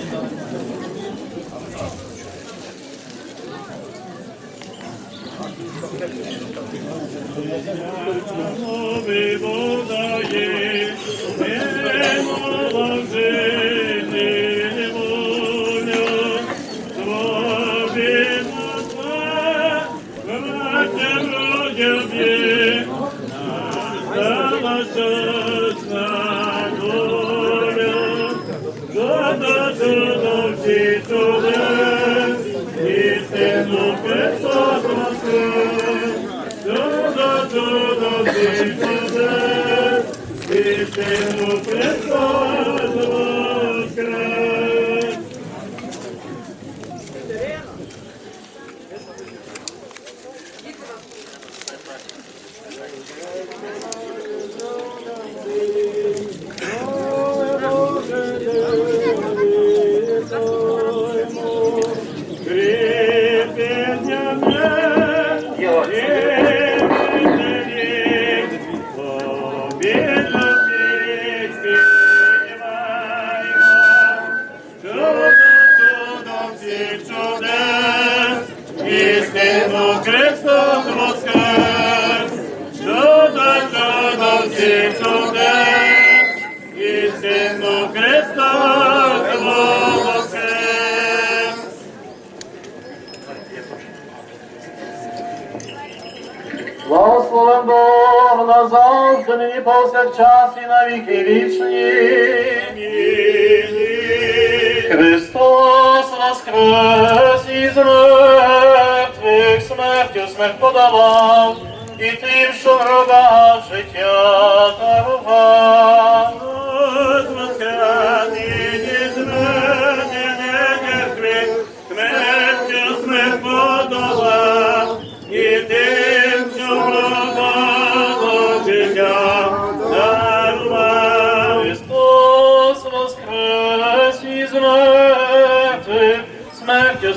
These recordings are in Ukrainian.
Thank you. Всі чудес, істину Христос Христос воскрес, чудо, чудо всіх чудес, істину Христос воскрес. Благословен Бог назавжди, нині повсякчас і на віки вічні. Христос воскрес із мертвих, смертю смерть подавав, і тим, що в гробах життя дарував. Христос воскрес із мертвих, смертю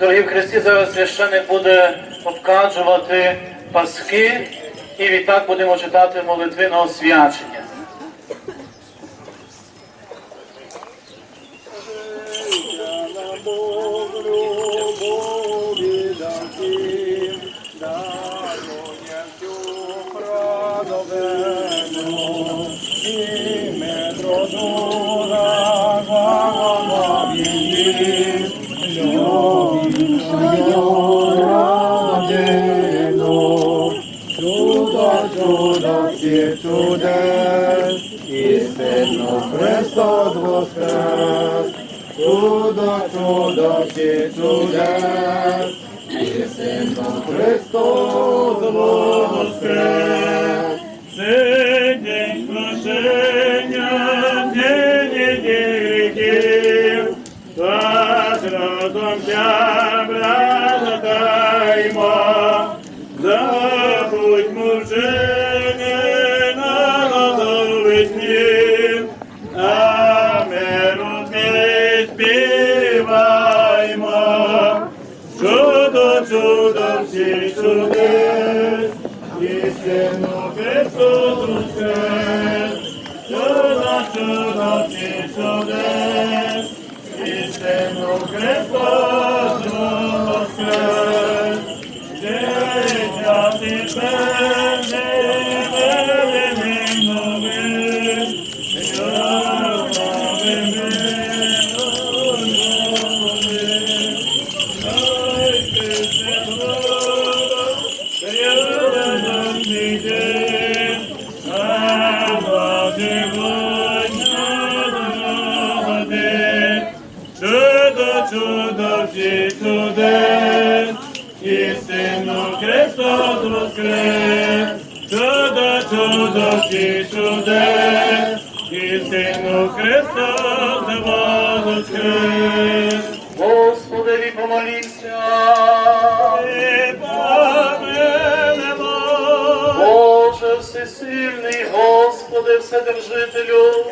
Дорогі в Христі, зараз священик буде обкаджувати паски, і відтак будемо читати молитви на освячення. Забудьмо всі чудес, істину Христос воскрес. Господи, помолімся. Ти помилуй. Боже всесильний, Господи, Вседержителю,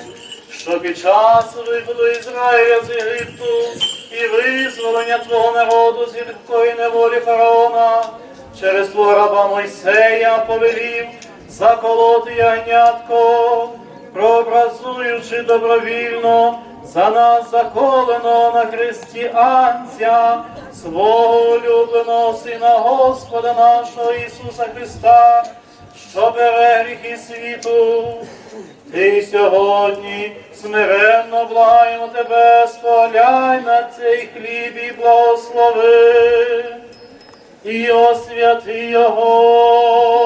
що під час виходу Ізраїля з Єгипту і визволення Твого народу з гіркої неволі фараона через Твого раба Мойсея повелів заколоти ягнятко, прообразуючи добровільно за нас заколено на хресті Анця, свого улюбленого Сина Господа нашого Ісуса Христа, що бере гріхи світу. Ти сьогодні смиренно благаємо тебе, спогляй на цей хліб і благослови, і освяти його.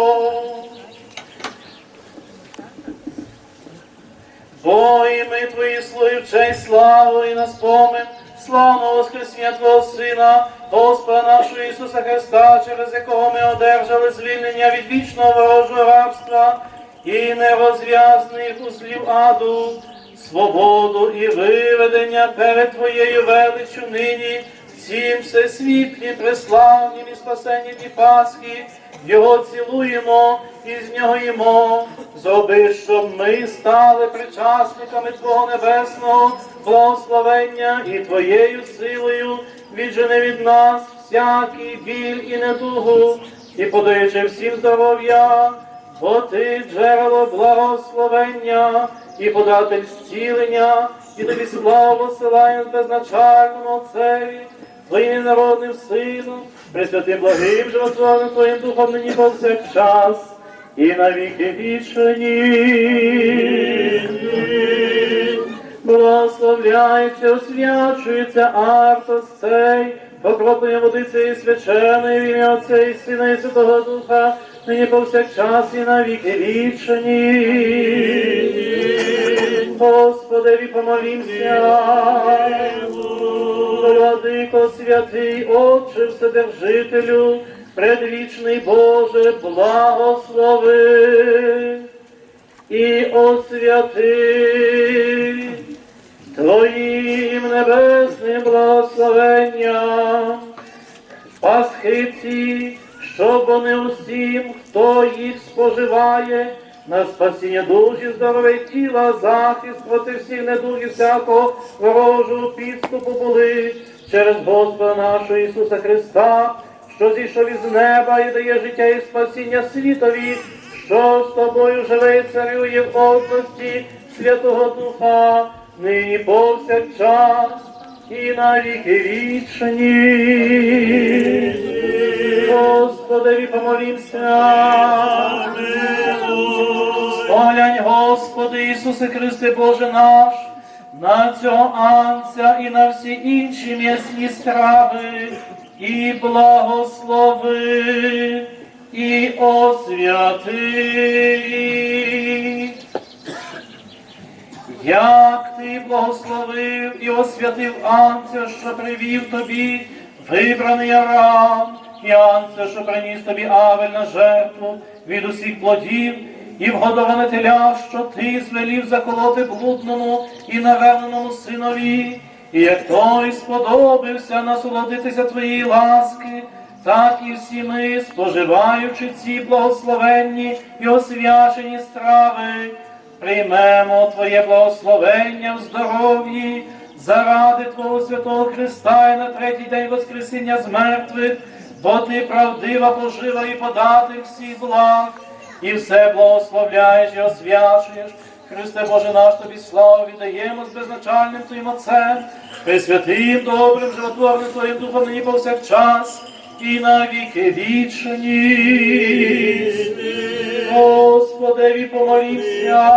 Бо ми твої в честь славу і на спомин. Славного Воскресіння Твого Сина, Господа нашого Ісуса Христа, через якого ми одержали звільнення від вічного ворожого рабства і нерозв'язних узлів аду, свободу і виведення перед Твоєю величчю нині, всім всесвітлі, преславнім і спасенні Дні Пасхи, його цілуємо і з нього їмо, зроби, щоб ми стали причасниками Твого небесного благословення і Твоєю силою віджени від нас всякий біль і недугу, і подаючи всім здоров'я, бо ти джерело благословення і податель зцілення, і тобі славу посилаємо безначальному Отцеві, Твоїм народним сином, Пресвятим благим животворним Твоїм Духом нині повсякчас, і на віки вічні. Благословляється, освячується Артос цей, покропленням води цієї свяченої в ім'я Отця і Сина і Святого Духа, нині повсякчас і на віки вічні. Господеві помолімся. Владико святий, Отче Вседержителю, предвічний Боже, благослови і освяти Твоїм небесним благословенням, пасхиці, щоб вони усім, хто їх споживає, на спасіння душі, здоров'я тіла, захист проти всіх недугів всякого ворожого підступу були через Господа нашого Ісуса Христа, що зійшов із неба і дає життя і спасіння світові, що з тобою живе і царює в одності Святого Духа, нині повсякчас і на віки вічні. Господи, помолімся. Поглянь, Господи Ісусе Христе Боже наш, на цього анця і на всі інші м'ясні страви, і благослови, і освяти. Як ти благословив і освятив Анця, що привів тобі вибраний Арам, і Анця, що приніс тобі Авель на жертву від усіх плодів, і вгодоване теля, що ти звелів заколоти блудному і наверненому синові, і як той сподобався насолодитися твоєї ласки, так і всі ми, споживаючи ці благословенні і освячені страви, приймемо Твоє благословення в здоров'ї заради Твого святого Христа і на третій день Воскресіння з мертвих, бо Ти правдива пожива і подати всіх благ, і все благословляєш і освячуєш. Христе Боже наш Тобі славу віддаємо з безначальним Твоїм Отцем, Пресвятим, добрим, животворним Твоїм Духом нині повсякчас і на віки вічні. Господеві помолімся.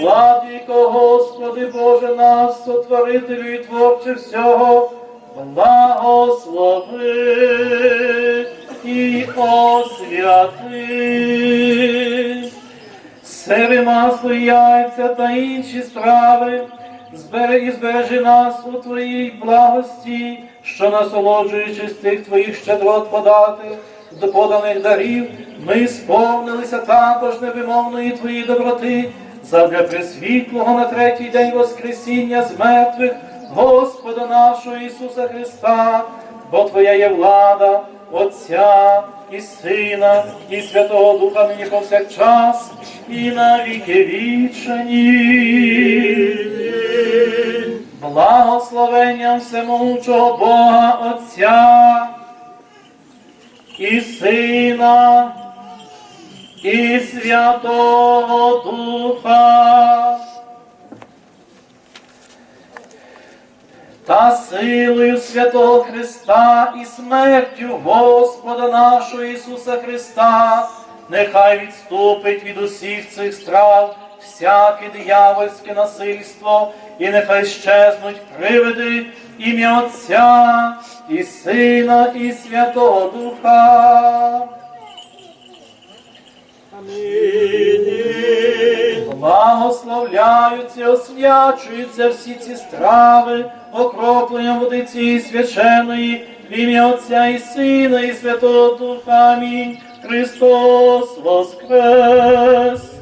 Владико, Господи Боже нас, сотворителю і творче всього, благослови і освяти. Себе масло, яйця та інші страви, збери і збережи нас у Твоїй благості, що насолоджуючись тих Твоїх щедрот подати до поданих дарів, ми сповнилися також невимовної Твоєї доброти, задля пресвітлого на третій день Воскресіння з мертвих Господа нашого Ісуса Христа, бо Твоя є влада, Отця і Сина, і Святого Духа нині повсякчас, і на віки вічні. Благословенням всемогучого Бога Отця і Сина, і Святого Духа. Та силою святого Христа і смертю Господа нашого Ісуса Христа, нехай відступить від усіх цих страв всяке диявольське насильство, і нехай щезнуть привиди ім'я Отця і Сина, і Святого Духа. Благословляються, освячуються всі ці страви, окропленням води цієї свяченої, в ім'я Отця і Сина, і Святого Духа. Амінь. Христос воскрес!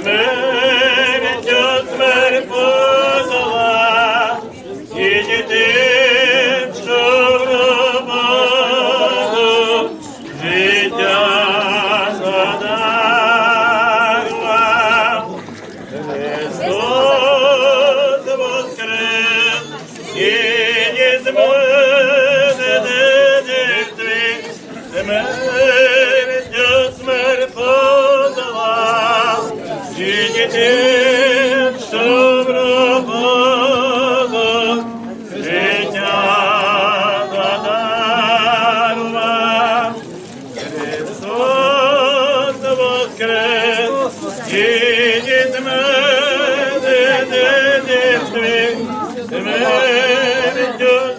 Смертю воскрес, і з мене дедестрі,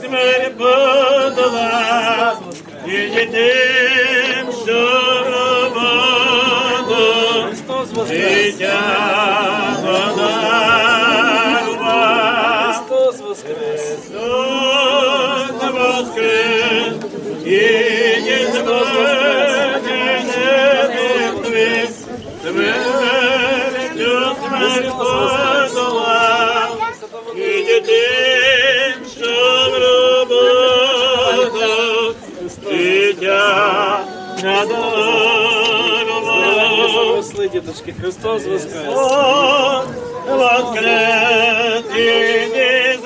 смерть подолав, і тим, що в роботу життя. Росли, діточки, Христос воскрес! Воскрес і не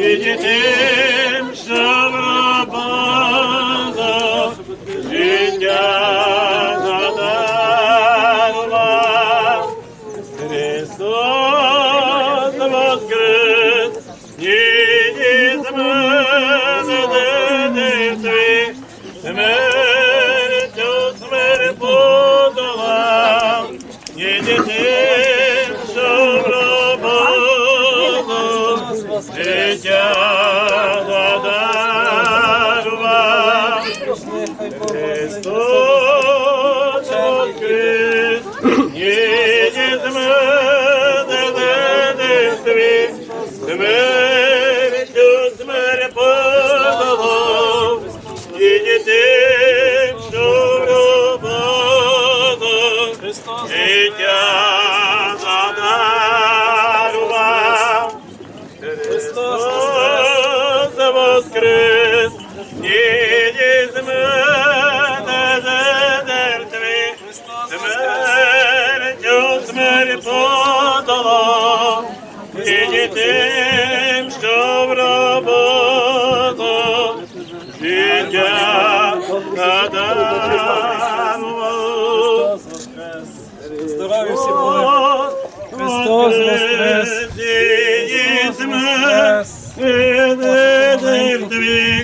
і дітей. Amen. здорові всі були. Христос воскрес! Христос воскрес! Христос воскрес!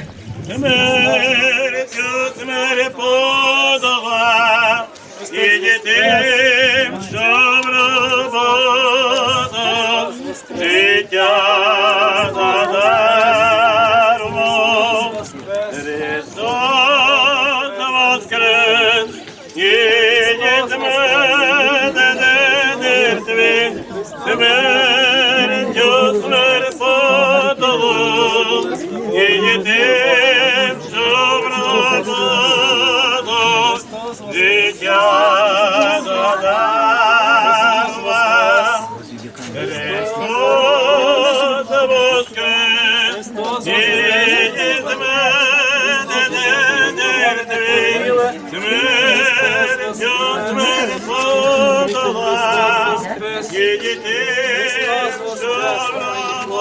життя задам Христос воскрес, тільки з мене не втрила, смертю смерть подала, і дітей жорного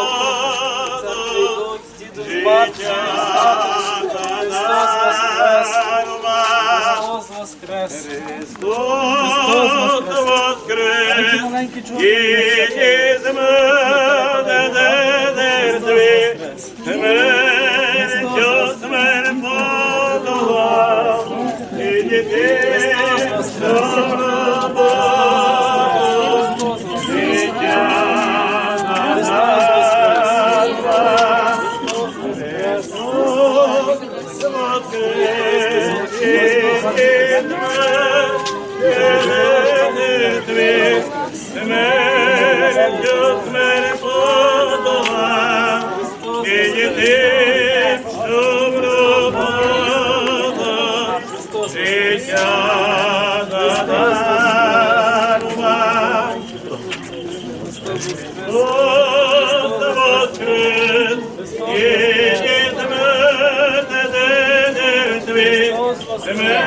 життя задам. Смерть подолав, і дітей Amen.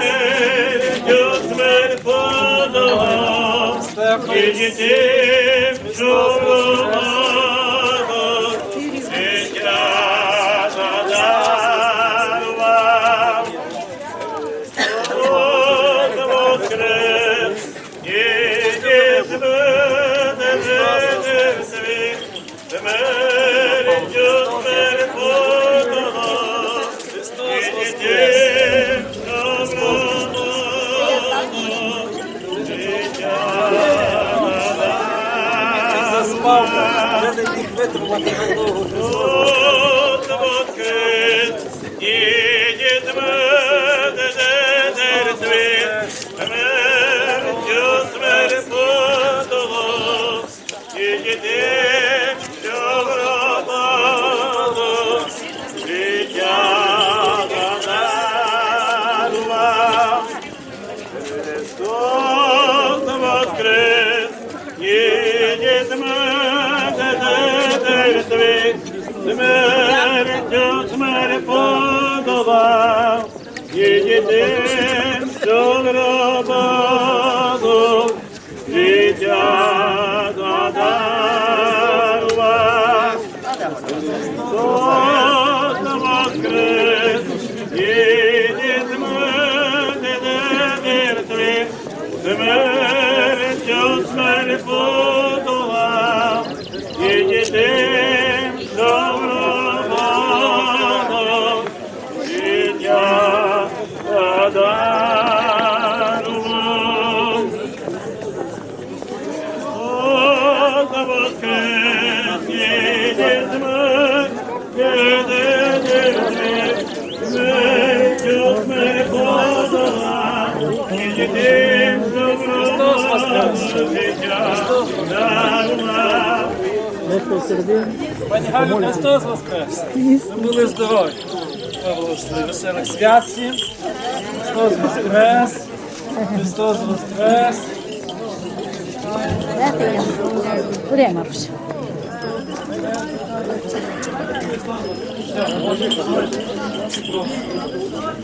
витримати вот Христос. Пані Галю, Христос Воскрес! Були здорові. Веселих свят всім. Христос Воскрес! Христос Воскрес! Время вже. До закристі.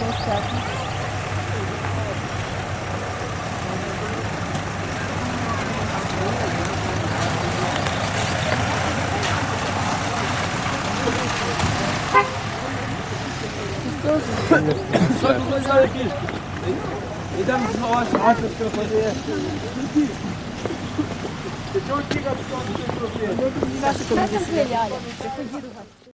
Gösterdim. Neden bu savaş artık kafaya? Çok iyi kapısı oldu. Çok iyi. Nasıl kalacağız?